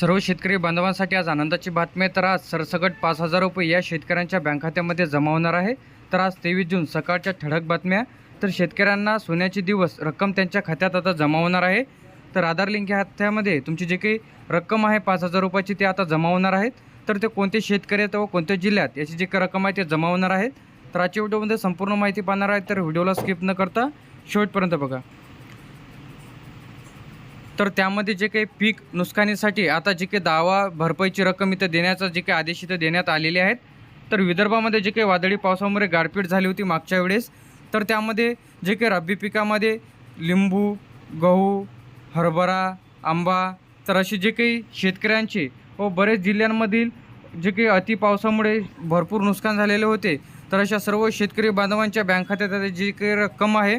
सर्व शेतकरी बांधवांसाठी आज आनंदाची बातमी आहे. तर आज सरसकट पाच हजार रुपये या शेतकऱ्यांच्या बँक खात्यामध्ये जमा होणार आहे. तर आज तेवीस जून सकाळच्या ठळक बातम्या तर शेतकऱ्यांना सोन्याचे दिवस रक्कम त्यांच्या खात्यात आता जमा होणार आहे. तर आधार लिंक खात्यामध्ये तुमची जे काही रक्कम आहे पाच हजार रुपयाची ते आता जमा होणार आहेत तर ते कोणते शेतकरी आहेत व कोणत्या जिल्ह्यात याची जी काही रक्कम आहे ते जमा होणार आहेत तर आजच्या व्हिडिओमध्ये संपूर्ण माहिती पाहणार आहे. तर व्हिडिओला स्किप न करता शेवटपर्यंत बघा. तर त्यामध्ये जे काही पीक नुकसानीसाठी आता जे काही दावा भरपाईची रक्कम इथं देण्याचा जे काही आदेश इथं देण्यात आलेले आहेत. तर विदर्भामध्ये जे काही वादळी पावसामुळे गारपीट झाली होती मागच्या वेळेस. तर त्यामध्ये जे काही रब्बी पिकामध्ये लिंबू गहू हरभरा आंबा तर असे जे काही शेतकऱ्यांचे व बरेच जिल्ह्यांमधील जे काही अति पावसामुळे भरपूर नुकसान झालेले होते. तर अशा सर्व शेतकरी बांधवांच्या बँक खात्यात जी काही रक्कम आहे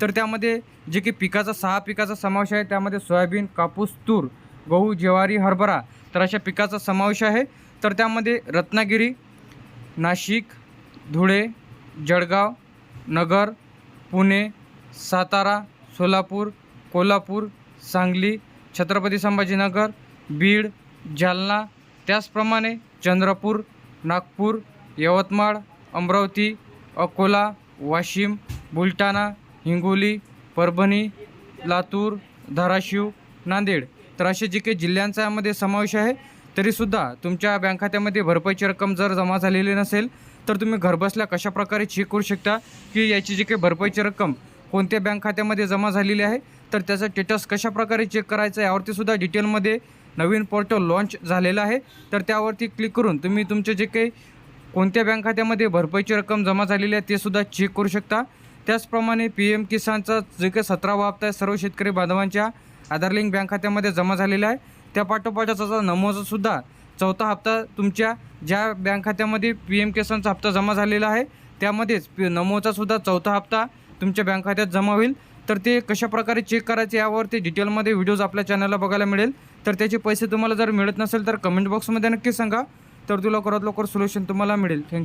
तर त्यामध्ये जे की पिकाचा सहा पिकाचा समावेश आहे. त्यामध्ये सोयाबीन कापूस तूर गहू ज्वारी हरभरा तर अशा पिकाचा समावेश आहे. तर त्यामध्ये रत्नागिरी नाशिक धुळे जळगाव नगर पुणे सातारा सोलापूर कोल्हापूर सांगली छत्रपती संभाजीनगर बीड जालना त्याचप्रमाणे चंद्रपूर नागपूर यवतमाळ अमरावती अकोला वाशिम बुलढाणा हिंगोली परभणी लातूर धाराशिव नांदेड. तर असे जे काही जिल्ह्यांचा यामध्ये समावेश आहे तरीसुद्धा तुमच्या बँक खात्यामध्ये भरपाईची रक्कम जर जमा झालेली नसेल तर तुम्ही घरबसल्या कशाप्रकारे चेक करू शकता की याची जी काही भरपाईची रक्कम कोणत्या बँक खात्यामध्ये जमा झालेली आहे? तर त्याचं स्टेटस कशाप्रकारे चेक करायचं यावरती सुद्धा डिटेलमध्ये नवीन पोर्टल लॉन्च झालेलं आहे. तर त्यावरती क्लिक करून तुम्ही तुमचे जे काही कोणत्या बँक खात्यामध्ये भरपाईची रक्कम जमा झालेली आहे ते सुद्धा चेक करू शकता. त्याचप्रमाणे पी एम किसानचा जे काही सतरावा हप्ता आहे सर्व शेतकरी बांधवांच्या आधार लिंक बँक खात्यामध्ये जमा झालेला आहे. त्या पाठोपाठचा नमोचासुद्धा चौथा हप्ता तुमच्या ज्या बँक खात्यामध्ये पी एम किसानचा हप्ता जमा झालेला आहे त्यामध्येच पी नमोचासुद्धा चौथा हप्ता तुमच्या बँक खात्यात जमा होईल. तर ते कशाप्रकारे चेक करायचे यावरती डिटेलमध्ये व्हिडिओज आपल्या चॅनलला बघायला मिळेल. तर त्याचे पैसे तुम्हाला जर मिळत नसेल तर कमेंट बॉक्समध्ये नक्की सांगा. तर तुला लवकरात लवकर सोल्युशन तुम्हाला मिळेल. थँक्यू